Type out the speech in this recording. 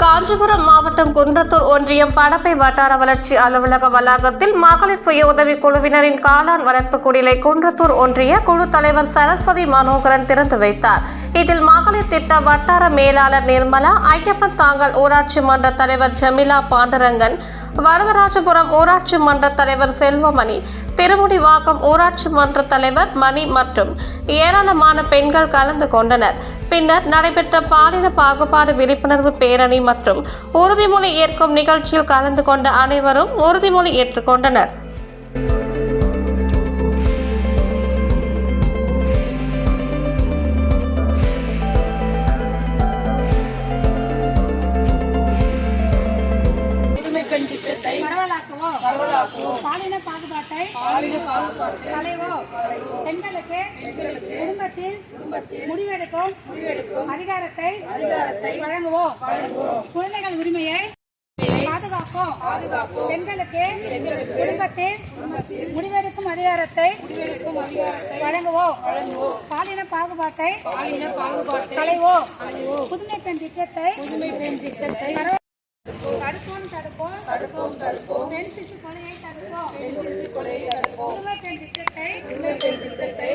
காஞ்சிபுரம் மாவட்டம் குன்றத்தூர் ஒன்றியம் படப்பை வட்டார வளர்ச்சி அலுவலக வளாகத்தில் மகளிர் சுய உதவி குழுவினரின் காளான் வளர்ப்பு குடிலை குன்றத்தூர் ஒன்றிய குழு தலைவர் சரஸ்வதி மனோகரன் திறந்து வைத்தார். இதில் மகளிர் திட்ட வட்டார மேலாளர் நிர்மலா ஐயப்பன் தாங்கல் ஊராட்சி மன்ற தலைவர் ஜமிலா பாண்டரங்கன் வரதராஜபுரம் ஊராட்சி மன்ற தலைவர் செல்வமணி திருமுடிவாக்கம் ஊராட்சி மன்ற தலைவர் மணி மற்றும் ஏராளமான பெண்கள் கலந்து கொண்டனர். பின்னர் நடைபெற்ற பாலின பாகுபாடு விழிப்புணர்வு பேரணி மற்றும் உறுதிமொழி ஏற்கும் நிகழ்ச்சியில் கலந்து கொண்ட அனைவரும் உறுதிமொழி ஏற்றுக்கொண்டனர். திட்டத்தை பரவலாக்குவோம். பரவலாக்குவோம். பாலின பாகுபாட்டை பாலின பாகுபாட்டை களைவோம். பெண்களுக்கு குடும்பத்தில் குடும்பத்தில் முடிவெடுக்கும் முடிவெடுக்கும் அதிகாரத்தை அதிகாரத்தை வழங்குவோம். வழங்குவோம். குழந்தைகள் உரிமையை பாதுகாப்போம். பாதுகாப்போம். பெண்களுக்கு குடும்பத்தில் முடிவெடுக்கும் அதிகாரத்தை முடிவெடுக்கும் அதிகாரத்தை வழங்குவோம். வழங்குவோம். பாலின பாகுபாட்டை பாலின பாகுபாட்டை களைவோம். புதுமை பெண் திட்டத்தை புதுமை பெண் திட்டத்தை தடுப்போம். தடுப்போம் தடுப்போம். தடுப்போம் பெண் சிசு கொலையை தடுப்போம். பெண் சிசு கொலையை தடுப்போம். பெண் திட்டத்தை பெண் திட்டத்தை